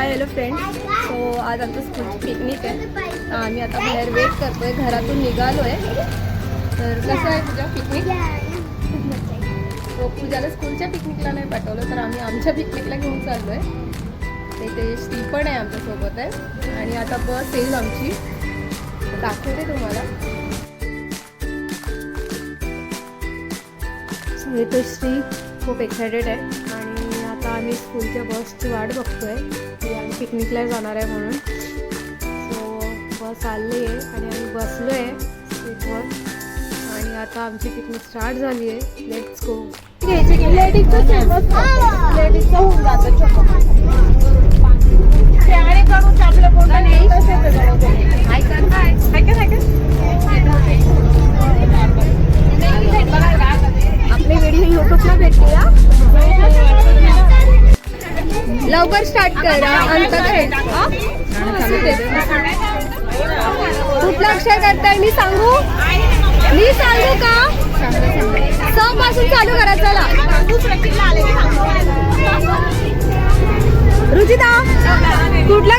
Hi hello friend so आज आमचं school picnic आहे. आम्ही आता बाहेर वेट आहे घरातून निघालो आहे तर कसं आहे तुझ्या पिकनिक हो पूजाला स्कूलच्या पिकनिकला नाही पाठवलं तर आम्ही आमच्या पिकनिकला घेऊन चाललो आहे ते श्री पण आहे आमच्यासोबत आहे. आणि आता बस येईल आमची. दाखवते तुम्हाला. सो श्री खूप एक्सायटेड आहे. आणि आता आम्ही स्कूलच्या बसची वाट बघतो आहे की आम्ही पिकनिकला जाणार आहे म्हणून. सो बस आली आहे आणि आम्ही बसलो आहे सीटवर आणि आता आमची पिकनिक स्टार्ट झाली आहे लेट्स गो लेडीजचं फेमस लेडीजचं होऊन जातं आपले लवकर स्टार्ट करा. अंत कुठला अक्षर करताय मी सांगू? मी सांगू का? स पासून चालू करा चला. रुचिता कुठला?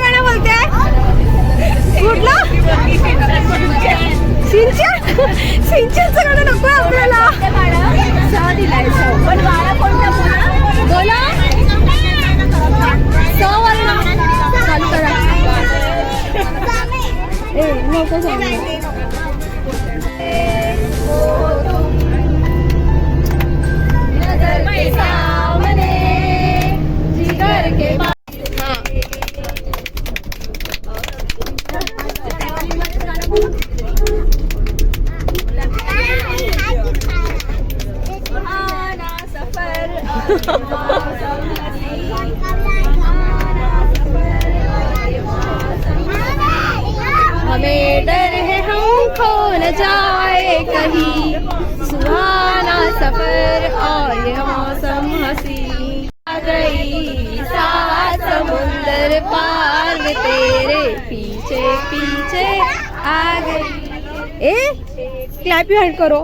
क्लॅप हैंड करो।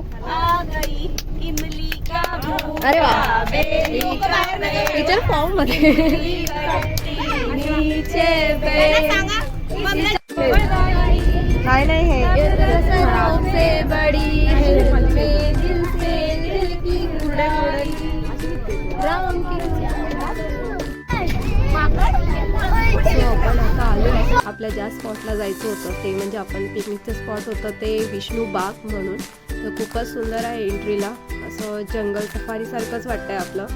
अरे वाह। नहीं फॉर्म मध्ये काय नाही हे। से बडी आपल्या ज्या स्पॉटला जायचं होतं ते म्हणजे आपण पिकनिकचं स्पॉट होतं ते विष्णू बाग म्हणून. तर खूपच सुंदर आहे एंट्रीला असं जंगल सफारीसारखंच वाटतं आहे आपलं.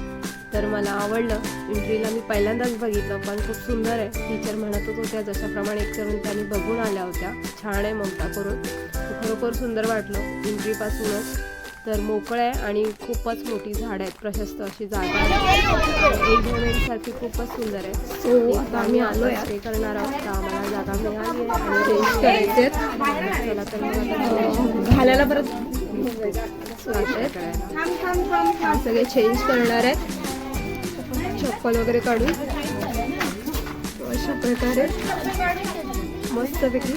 तर मला आवडलं. एंट्रीला मी पहिल्यांदाच बघितलं पण खूप सुंदर आहे. टीचर म्हणतच होत्या जशाप्रमाणे एक करून त्यांनी बघून आल्या होत्या. छान आहे ममता करून. खरोखर सुंदर वाटलं. एंट्रीपासूनच तर मोकळं आहे आणि खूपच मोठी झाडं आहेत. प्रशस्त अशी जागा आहे. एन्व्हायरमेंटसाठी खूपच सुंदर आहे. सो आता आम्ही आलो आहे स्टे करणार आहोत. आम्हाला जागा मिळाली आहे आणि चेंज करायचे चला तर घालायला परत सगळे चेंज करणार आहेत चप्पल वगैरे काढून. अशा प्रकारे मस्तपैकी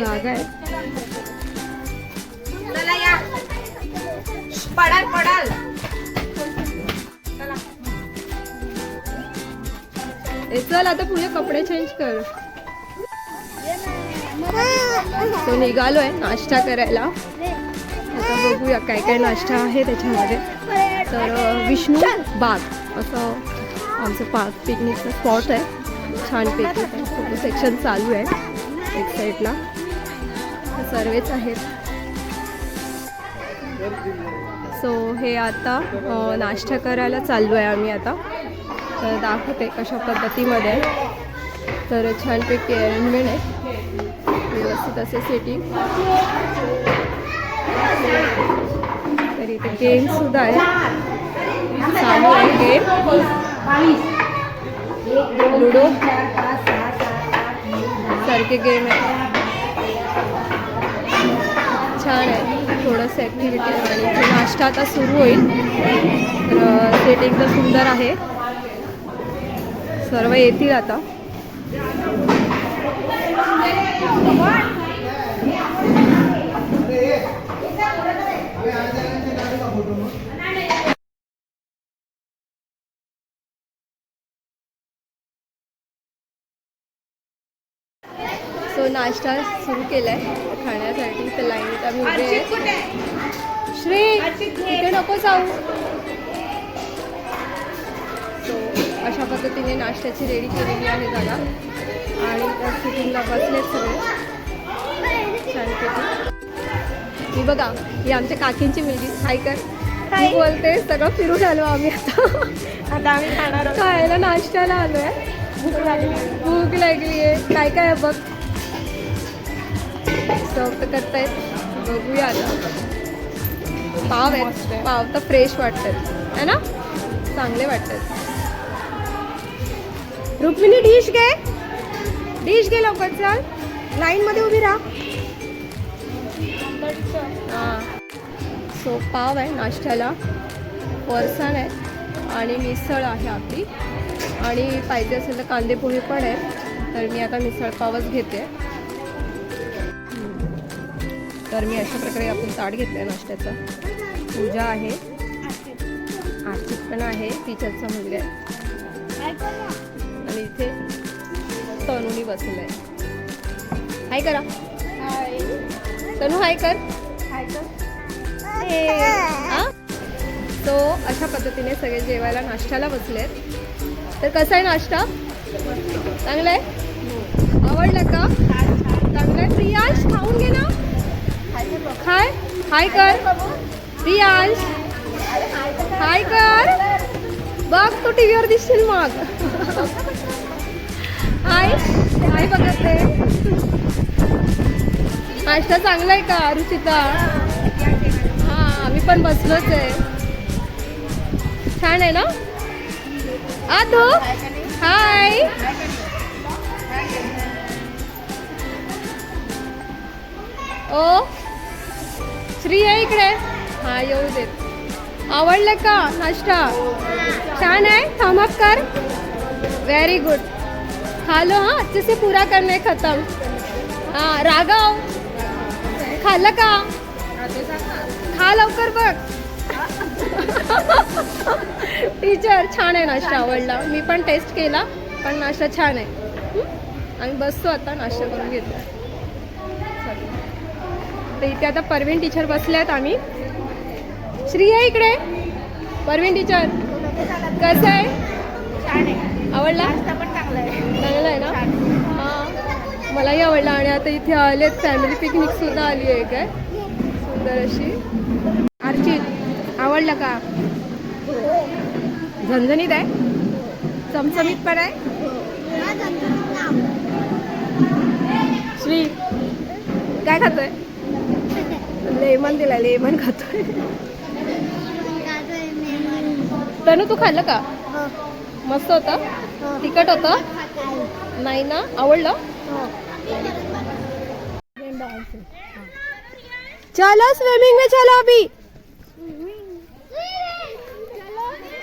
जागा आहे. पडाल पडाल. ए, चल आता पुढे कपडे चेंज कर. तो निघालोय नाश्ता करायला. आता बघूया काय काय नाश्ता आहे त्याच्यामध्ये. तर अ, विष्णू बाग. असं आमचं पार्क पिकनिकचं स्पॉट आहे. छानपैकी पिकनिक सेक्शन चालू आहे. एक साईडला सर्वेच आहेत. सो हे आता नाश्ता करायला चाललो आहे आम्ही आता. तर दाखवते कशा पद्धतीमध्ये. तर छानपैकी अरेंजमेंट आहे. व्यवस्थित असे सेटिंग तर इथे गेम सुद्धा आहे. चालू आहे गेम लुडो सारखे गेम आहे. छान आहे. थोडंसं ॲक्टिव्हिटी म्हणजे आणि नाश्ता आता सुरू होईल. तर सेट एकदम सुंदर आहे. सर्व येतील आता. सो नाश्ता सुरू केला आहे खाण्यासाठी. तर लाईन आहे? श्री इथे नको जाऊ. सो अशा पद्धतीने नाश्त्याची रेडी केलेली आहे जागा आणि त्या सिटिंगला बसलेत सगळे. छानपैकी ही बघा ही आमच्या काकींची मुलगी. हाय कर. हाय. मी बोलते सगळं फिरून आलो आम्ही आता. आता आम्ही खाणार. खायला नाश्त्याला आलोय. भूक लागली. भूक लागली आहे काय काय आहे बघ. करतायत. बघूया आता. पाव आहेत. आहे. पाव तर फ्रेश वाटतात. है ना? चांगले वाटतात. रुक्मिणी डिश घे. डिश घे लवकर चाल. लाईन मध्ये उभी राहा. हां. सो पाव आहे नाश्त्याला. फरसाण आहे. आणि मिसळ आहे आपली. आणि पाहिजे असेल तर कांदे पोहे पण आहे. तर मी आता मिसळ पावच घेते. तर मी अशा प्रकारे आपण ताट घेतलं आहे नाश्त्याचं. पूजा आहे. आर्थिक पण आहे टीचरचा मुलगा आहे. आणि इथे तनुनी बसलेला आहे हाय करा. तनु हाय कर. तो अशा पद्धतीने सगळे जेवायला नाश्त्याला बसलेत. तर कसा आहे नाश्ता? चांगला आहे? आवडला का? चांगला आहे. प्रियांश खाऊन घे ना. हाय हाय कर. रियांश हाय कर. बघ तू टी व्हीवर दिसशील मग. हाय हाय बघत ते. नाश्ता चांगला आहे का रुचिता? हा मी पण बसलोच आहे. छान आहे ना? आधो हाय. ओ श्री आहे इकडे. हा येऊ देत. आवडलं का? नाश्ता? छान आहे? थम कर. व्हेरी गुड खा लो तसे अच्छे से पूरा करना खत्म. राघव खाल्लं का? खा लवकर बघ. टीचर छान आहे नाश्ता आवडला. मी पण टेस्ट केला पण नाश्ता छान आहे. आम्ही बसतो आता नाश्ता करून घेतो. तर इथे आता परवीन टीचर बसले आहेत आम्ही. श्री आहे इकडे. परवीन टीचर कसं आहे? आवडला? चांगला आहे. ना? हां. मलाही आवडला आणि आता इथे आलेत. फॅमिली पिकनिक सुद्धा आली आहे काय? सुंदर अशी. अर्चित आवडलं का? झणझणीत आहे? चमचमीत पण आहे? श्री काय खातोय? लेमन दिलाय लेमन खातोय. तनु तू खाल्लं का? मस्त होतं? तिखट होतं? नाही ना? आवडलं? चलो स्विमिंग में चलो अभी.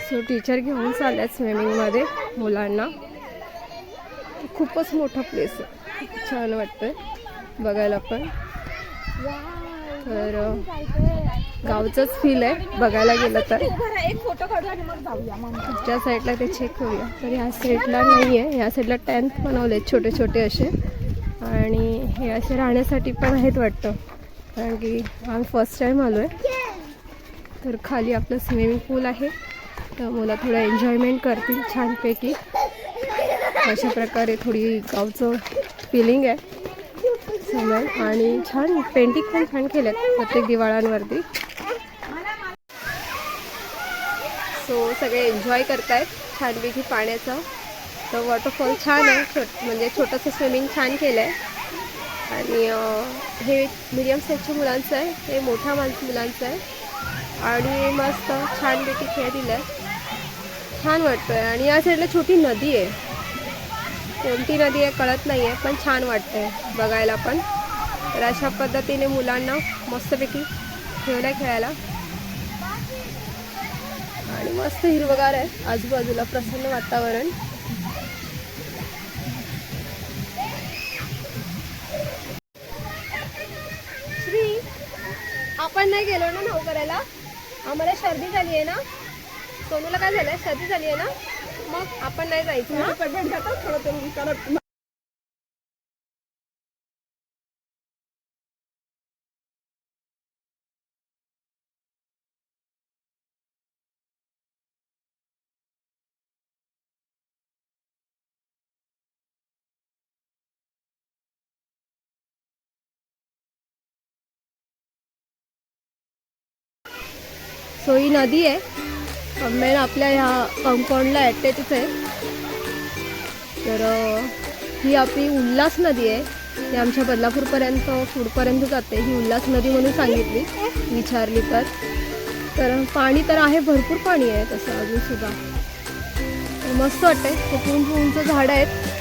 सो टीचर घेऊन चालल्यात स्विमिंगमध्ये मुलांना. खूपच मोठा प्लेस आहे. छान वाटतंय. बघायला पण. तर गावचंच फील आहे बघायला गेलं तर. पुढच्या साईडला ते चेक करूया. तर ह्या साईडला नाही आहे ह्या साईडला टेन्थ बनवले छोटे छोटे असे. आणि हे असे राहण्यासाठी पण आहेत वाटतं. कारण की आम्ही फर्स्ट टाईम आलो आहे तर खाली आपलं स्विमिंग पूल आहे. तर मुलं थोडं एन्जॉयमेंट करतील छानपैकी. अशा प्रकारे थोडी गावचं फिलिंग आहे. झालं आणि छान पेंटिंग पण छान केल्यात प्रत्येक दिवाळांवरती. सो सगळे एन्जॉय करतायत छानपैकी पाण्याचा. तर वॉटरफॉल छान आहे छोट म्हणजे छोटंसं स्विमिंग छान केलं आहे आणि हे मीडियम साईजच्या मुलांचं आहे हे मोठ्या माणसं मुलांचं आहे. आणि मस्त छानपैकी खेळ दिलं आहे छान वाटतं आहे आणि या साईडला छोटी नदी आहे. कोणती नदी आहे कळत नाही आहे पण छान वाटते बघायला पण. तर अशा पद्धतीने मुलांना मस्तपैकी खेळल्या खेळायला आणि मस्त हिरवगार आहे आजूबाजूला प्रसन्न वातावरण. श्री आपण नाही गेलो ना नाव करायला आम्हाला सर्दी झाली आहे ना? सोनूला काय झालंय? सर्दी झाली आहे ना? मग आपण नाही जायचं. हा? पेमेंट सो ही नदी आहे. मेन आपल्या ह्या कंपाऊंडला ॲटेचच आहे तर ही आपली उल्हास नदी आहे. ती आमच्या बदलापूरपर्यंत पुढपर्यंत जाते. ही उल्हास नदी म्हणून सांगितली विचारली तर. तर पाणी तर आहे भरपूर पाणी आहे तसं अजूनसुद्धा मस्त वाटते खूप उंच उंच झाडं आहेत.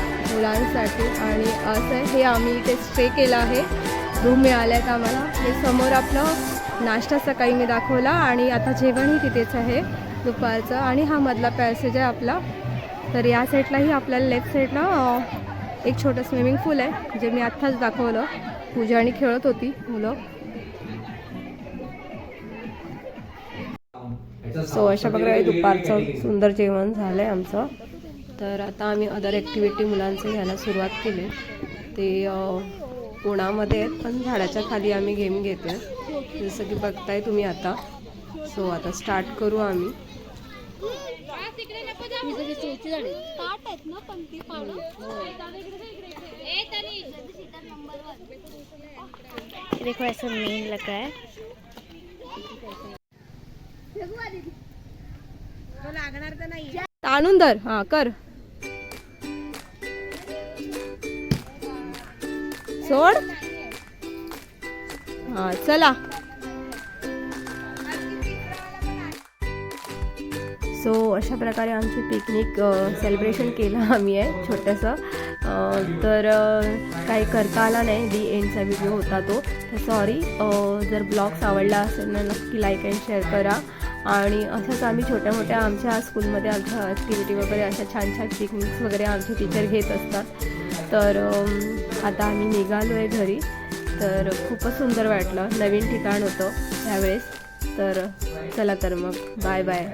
मुलांसाठी आणि असं आहे हे आम्ही इथे स्टे केलं आहे. रूम मिळाल्या आहेत आम्हाला. हे समोर आपलं नाश्ता सकाळी मी दाखवला आणि आता जेवणही तिथेच आहे दुपारचं. आणि हा मधला पॅसेज आहे आपला. तर या साईडलाही आपल्याला लेफ्ट साईडला एक छोटं स्विमिंग पूल आहे जे मी आत्ताच दाखवलं. पूजा आणि खेळत होती मुलं. सो अशा प्रकारे दुपारचं सुंदर जेवण झालं आहे आमचं. तर आता आम्ही अदर ॲक्टिव्हिटी मुलांचं घ्यायला सुरुवात केली. ते उन्हामध्ये आहेत पण झाडाच्या खाली आम्ही गेम घेते जसं की बघताय तुम्ही आता. सो आता स्टार्ट करू आम्ही. देखो ऐसा मेन लगा है. ताणून धर. हां कर. सोड. हां चला. सो अशा प्रकारे आमची पिकनिक सेलिब्रेशन केलं आम्ही आहे छोटंसं. तर काही करता आला नाही दी एंडचा व्हिडिओ होता तो. तर सॉरी जर ब्लॉग्स आवडला असेल ना नक्की लाईक अँड शेअर करा. आणि असंच आम्ही छोट्या मोठ्या आमच्या स्कूलमध्ये आमच्या ॲक्टिव्हिटी वगैरे अशा छान छान पिकनिक्स वगैरे आमचे टीचर घेत असतात. तर आता आम्ही निघालो आहे घरी. तर खूपच सुंदर वाटलं. नवीन ठिकाण होतं त्यावेळेस तर चला तर मग. Bye bye